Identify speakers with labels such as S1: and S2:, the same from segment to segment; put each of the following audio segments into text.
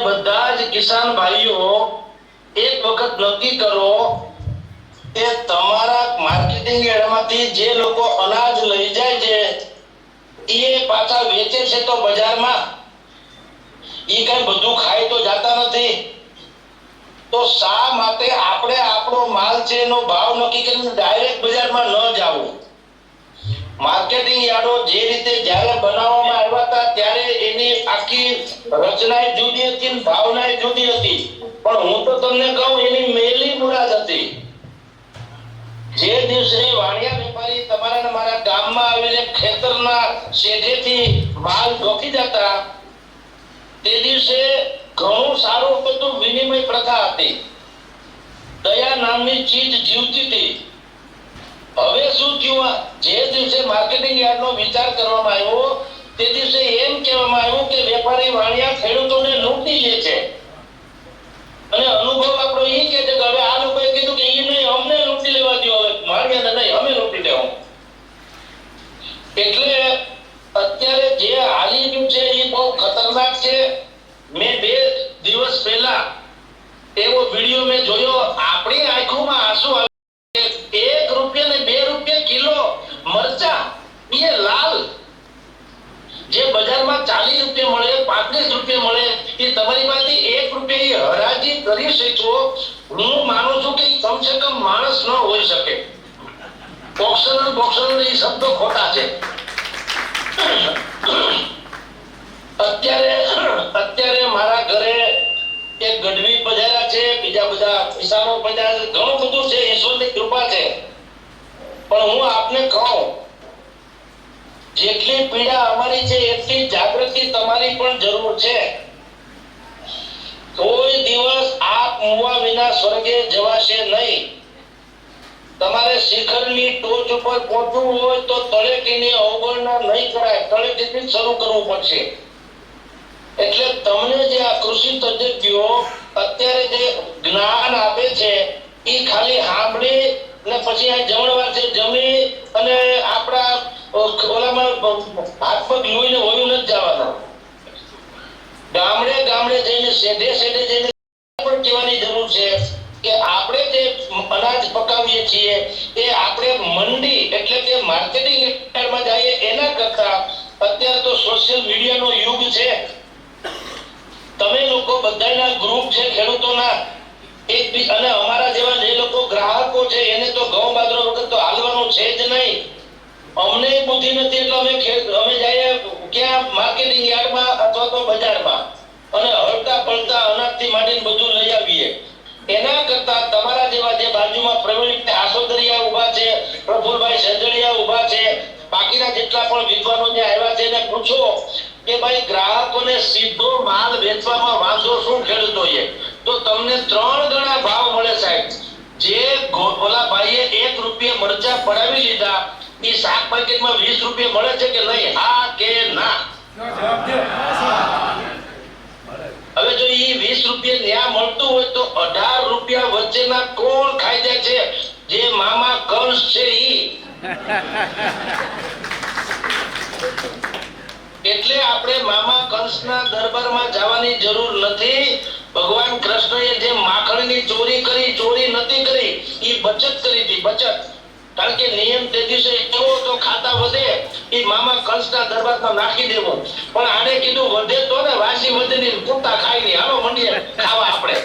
S1: બધા જ કિસાન ભાઈઓ એક વખત નક્કી કરો કે તમારા માર્કેટિંગ એડમાંથી જે લોકો અનાજ લઈ જાય છે, એ પાછા વેચે છે તો બજારમાં? એ કઈ બધું ખાય તો જાતા નથી. તો શા માટે આપણે આપણો માલ છે એનો ભાવ નક્કી કરીને ડાયરેક્ટ બજારમાં ન જાવું? માર્કેટિંગ યાર્ડો જે રીતે જ્યારે બનાવવામાં આવ્યા હતા, ત્યારે એની આખી રચનાય જુદી હતી ને ભાવનાય જુદી હતી. પણ હું તો તમને કહું, એની મેલી મુરાદ હતી. જે દિવસે વાણિયા વેપારી તમારા મારા ગામમાં આવીને ખેતરના શેઢેથી માલ ઢોકી જતા તે દિવસે ઘણું સારું બધું વિનિમય પ્રથા હતી. દયા નામની ચીજ જીવતી હતી. હવે શું થયું? જે દિવસે માર્કેટિંગ યાર્ડનો વિચાર કરવામાં આવ્યો, તે દિવસે એમ કહેવામાં આવ્યું કે વેપારી વાણિયા ખેડૂતોને લૂંટી લે છે. અને અનુભવ આપણો એ કે છે કે હવે આ લોકોએ કીધું કે એ નહીં, અમને લૂંટી લેવા દો હવે વાણિયાને નહીં, અમે લૂંટી લેવું. એટલે અત્યારે જે હાલી રહ્યું છે એ બહુ ખતરનાક છે. મેં બે દિવસ પહેલા એવો વીડિયો મેં જોયો, આપણી આંખોમાં આંસુ આવે એક રૂપિયા ને બે રૂપિયા કિલો મરચા એ લાલ જે બજારમાં ચાલીસ રૂપિયા મળે પાંત્રીસ રૂપિયા મળે એ તમારી પાસે એક રૂપિયા એ હરાજી કરી શકો હું માનું છું કે કમ કમસે કમ માણસ ન હોઈ શકે. ઓપ્શનલ બોક્શનલ એ શબ્દો ખોટા છે. અત્યારે અત્યારે મારા ઘરે એક ગઢવી પધાર્યા છે, બીજા બધા કિસાનો પધાર્યા છે, ઘણું બધું છે, ઈશ્વરની કૃપા છે. પણ હું આપને કહું, જેટલી પીડા અમારી છે, એટલી જાગૃતિ તમારી પણ જરૂર છે. કોઈ દિવસ આપ મુવા વિના સ્વર્ગે જવાશે નહીં. તમારે શિખરની ટોચ ઉપર પહોંચવું હોય તો તળેટીની અવગણના નહીં કરાય. તળેટીથી શરૂ કરવું પડશે. એટલે તમને જે આ કૃષિ તજજ્ઞો અત્યારે જે જ્ઞાન આપે છે, એ ખાલી સાંભળી ને પછી આ જમણવાર છે જમી અને આપણા ઓલામાં હાથ પગ લોહીને વયું નથી જવાનું. ગામડે ગામડે જઈને સેઢે સેઢે જઈને પણ કહેવાની જરૂર છે કે આપણે જે અનાજ પકાવીએ છીએ, એ આપણે મંડી એટલે કે માર્કેટિંગ યાર્ડમાં જઈએ, એના કરતા અત્યારે તો સોશિયલ મીડિયાનો યુગ છે. તમે લોકો બધાના ગ્રુપ છે, ખેડૂતોના, એક અને અમારા જેવા જે લોકો ગ્રાહકો છે, એને તો ઘઉં બાજરો વગર તો હાલવાનું છે જ નહીં. અમને બુદ્ધિ નથી એટલે અમે અમે જઈએ ક્યાં માર્કેટિંગ અથવા તો બજારમાં. અને હળતા પળતા અનાજથી માંડીને બધું લઈ આવીએ. એના કરતા તમારા જેવા જે બાજુમાં પ્રવીણ આસોદરિયા ઊભા છે, પ્રફુલભાઈ સજડિયા ઊભા છે, બાકીના જેટલા પણ વિદ્વાનો જે આવ્યા છે, એને પૂછો કે ભાઈ ગ્રાહકોને સીધો માલ વેચવામાં વાંધો શું ખેડૂતોએ? તો તમને ત્રણ ગણા ભાવ મળે સાહેબ. જે ઓલા ભાઈએ એક રૂપિયા મરચા પડાવી લીધા એ શાક માર્કેટમાં વીસ રૂપિયા મળે છે કે નહીં? હા કે ના? હવે જો ઈ વીસ રૂપિયા ન્યા મળતું હોય તો અઢાર રૂપિયા વચ્ચેના કોણ ખાઈ છે, જે મામા કંસ છે ઈ. એટલે આપણે મામા કંસના દરબારમાં જવાની જરૂર નથી. ભગવાન કૃષ્ણએ જે માખણની ચોરી કરી, ચોરી નથી કરી એ બચત કરી હતી, બચત. કારણ કે નિયમ તે દિવસે મામા કંસના દરબારમાં નાખી દેવો. પણ આને કીધું, વધે તો ને વાસી વધે ની કુત્તા ખાઈ નહીં હાલો મંડીએ ખાવા આપણે.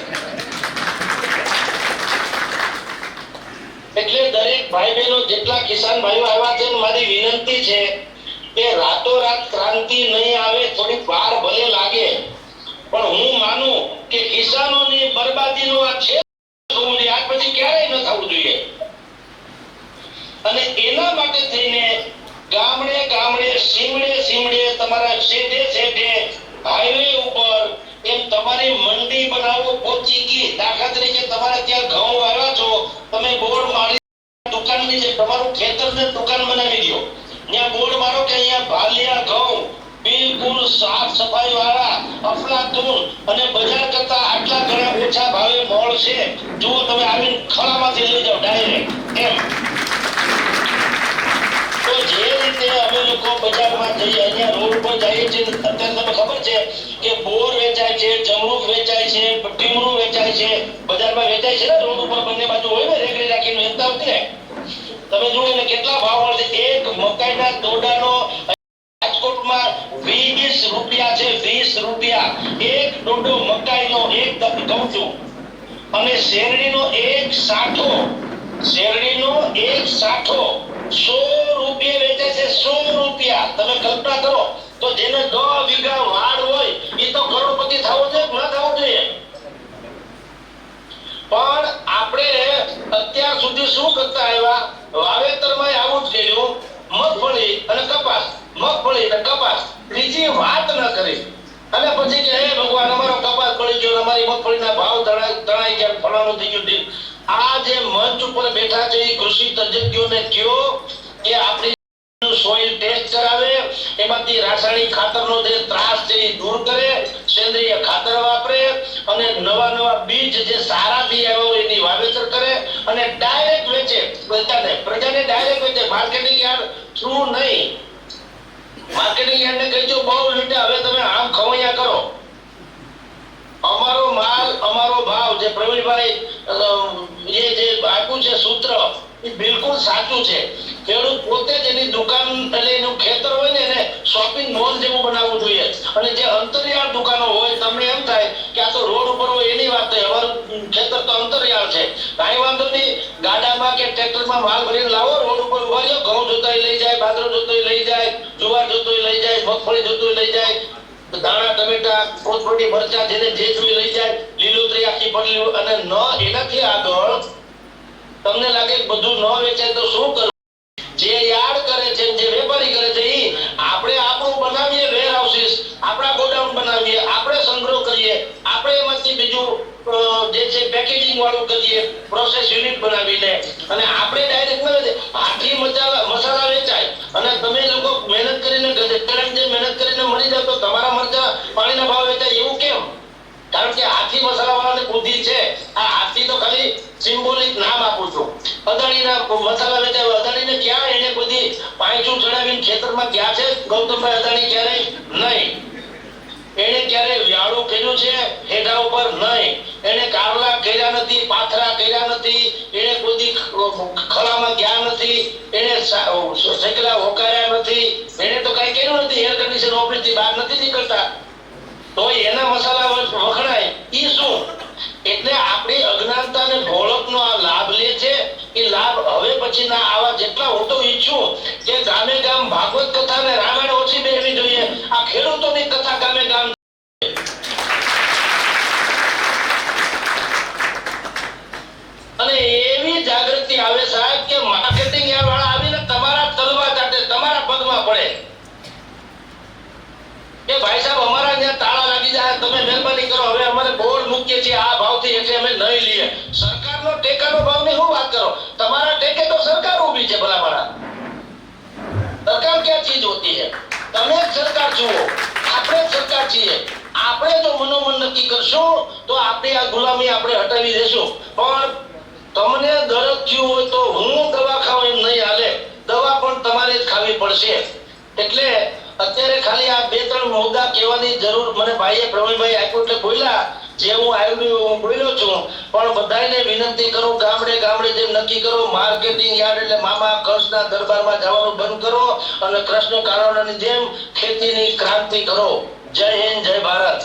S1: એટલે દરેક ભાઈ બહેનો જેટલા કિસાન ભાઈઓ આવ્યા છે, મારી વિનંતી છે કે રાતોરાત ક્રાંતિ નહીં આવે થોડી વાર ભલે લાગે. પણ હું માનું કે કિસાનોની બરબાદીનો આ છે આજ પછી ક્યારેય ન થવું જોઈએ. અને એના માટે થઈને ગામડે ગામડે, સીમડે સીમડે, તમારા શેઠે શેઠે હાઈવે ઉપર એમ તમારી મંડી બનાવો, પોચી ગઈ, દાખલા તરીકે તમારે ત્યાં ઘઉં વાવ્યા છો, તમે બોર્ડ મારી દુકાનની જે તમારું ખેતરને દુકાન બનાવી દો. ત્યાં બોર્ડ મારો કે અહીંયા ભાલિયા ઘઉં, બિલકુલ સાફ સફાઈ વાળા અફલાતુન અને બજાર કરતા આટલા ઘણા ઓછા ભાવે મળશે જુઓ તમે આવીને ખળામાંથી લઈ જાઓ, ડાયરેક્ટ, એમ. તો જે એક મકાઈના દોડાનો રાજકોટમાં વીસ રૂપિયા છે, વીસ રૂપિયા. એક દોડો મકાઈનો, એક કહું છું અને શેરડીનો એક સાઠો. શેરડીનો એક સાઠો. સો રૂપિયા વેચે છે સો રૂપિયા. તમે કલ્પના કરો, તો જેને દસ વીઘા વાડ હોય એ તો કરોડપતિ થવો જોઈએ ન થવો જોઈએ? પણ આપણે અત્યાર સુધી શું કરતા આવ્યા? વાવેતરમાં આવું જ કર્યું, મગફળી અને કપાસ, મગફળી અને કપાસ. બીજી વાત ન કરી. અને પછી કે હે ભગવાન, અમારો કપાસ પડી ગયો, અમારી મગફળીના ભાવ તણાઈ ગયા ફળાનું થઈ ગયું. આ જે મંચ ઉપર બેઠા છે એ કૃષિ તજજ્ઞોને કયો કે આપણી સોઇલ ટેસ્ટ કરાવે એમાંથી રાસાયણિક ખાતરનો જે ત્રાસ છે એ દૂર કરે, સેન્દ્રિય ખાતર વાપરે અને નવા નવા બીજ જે સારા બી આવ્યા એની વાવેતર કરે અને ડાયરેક્ટ વેચે. પ્રજાને પ્રજાને ડાયરેક્ટ વેચે. માર્કેટિંગ યાર્ડ થ્રુ નહીં. માર્કેટિંગ યાર્ડને કહેજો બહુ રીતે હવે તમે આમ ખવૈયા કરો. અમારો માલ, અમારો ભાવ, જે પ્રવીણભાઈ એ જે આપ્યું છે સૂત્ર એ બિલકુલ સાચું છે. ખેડૂત પોતે જ એની દુકાન, એટલે એનું ખેતર હોય ને એને શોપિંગ મોલ જેવું બનાવવું જોઈએ. અને જે અંતરિયાળ દુકાનો હોય, તમને એમ થાય કે આ તો રોડ ઉપર હોય એની વાત થાય અમારું ખેતર તો અંતરિયાળ છે. કાંઈ વાંધો નહીં. ગાડામાં કે ટ્રેક્ટરમાં માલ ભરીને લાવો, રોડ ઉપર ઊભા રહ્યો, ઘઉં જોતાય લઈ જાય, બાજરો જોતોય લઈ જાય, જુવાર જોતોય લઈ જાય, મગફળી જોતોય લઈ જાય દાણા ટમેટા, કોથમરી, મરચા, જેને જે જોઈ લઈ જાય, લીલોતરી આખી પડલી અને ન એનાથી આગળ તમને લાગે બધું ન વેચાય તો શું કરવું જે યાર્ડ કરે છે જે વેપારી કરે છે એ આપણે આપણું બનાવીએ વેર હાઉસીસ આપણા ગોડાઉન બનાવીએ, આપણે સંગ્રહ કરીએ, આપણે એમાંથી બીજું જે છે પેકેજિંગ વાળું કરીએ પ્રોસેસ યુનિટ બનાવીને, અને આપણે ડાયરેક્ટ ન. આથી મસાલા મસાલા વેચાય. અને તમે લોકો મહેનત કરીને, ગધેડાની જે મહેનત કરીને મળી જાય તો તમારા મરચા પાણીના ભાવ વેચાય. એવું કેમ? કારણ કે હાથી મસાલા વાળાને બુદ્ધિ છે. આ હાથી તો ખાલી સિમ્બોલિક નામ આપું છું એને બધી કર્યું નથી, પાથરા કર્યા નથી, એને કોઈ ખળામાં ગયા નથી, એને સેકલા હોકાર્યા નથી. એને તો કઈ કર્યું નથી એર કન્ડિશન ઓફિસથી બહાર નથી નીકળતા. તો એના મસાલા વ- વખણાય ઈ શું એટલે આપણી અજ્ઞાનતા અને ઢોળકનો આ લાભ લે છે એ લાભ હવે પછીના આવા જેટલા હું તો ઈચ્છું કે ગામે ગામ ભાગવત કથા ને રામાયણ ઓછી બેહવી જોઈએ. આ ખેડૂતોની કથા ગામે ગામ. અને એવી જાગૃતિ આવે સાહેબ કે માર્કેટિંગ વાળા આવીને તમારા તલવા કાઢે તમારા પગમાં પડે. કે ભાઈ સાહેબ, અમારા ત્યાં તાળા લાગી જાય, તમે મહેરબાની કરો. હવે અમારે બોર્ડ મૂકીએ છીએ, આ ભાવથી એટલે અમે નહીં લઈએ. સરકારનો ટેકાનો ભાવની શું વાત કરો? તમારા ટેકે તો સરકાર ઊભી છે ભલામણા. સરકાર ક્યાં ચીજ હોતી है તમે સરકાર છો આપણે જ સરકાર છીએ. આપણે જો મનોમન નક્કી કરશું, તો આપણી આ ગુલામી આપણે હટાવી દેશું. પણ તમને દરદ થયું હોય તો હું દવા ખાવ એમ નહીં હાલે. દવા પણ તમારે જ ખાવી પડશે. એટલે અત્યારે ખાલી આ બે ત્રણ મુદ્દા કહેવાની જરૂર મને ભાઈએ પ્રવીણભાઈ આપ્યું એટલે બોલ્યા જે હું આવ્યું હું બોલ્યો છું. પણ બધાને વિનંતી કરું, ગામડે ગામડે જેમ નક્કી કરો, માર્કેટિંગ યાર્ડ એટલે મામા કૃષ્ણના દરબારમાં જવાનું બંધ કરો અને કૃષ્ણ કારોડાની જેમ ખેતીની ક્રાંતિ કરો. જય હિન્દ, જય ભારત.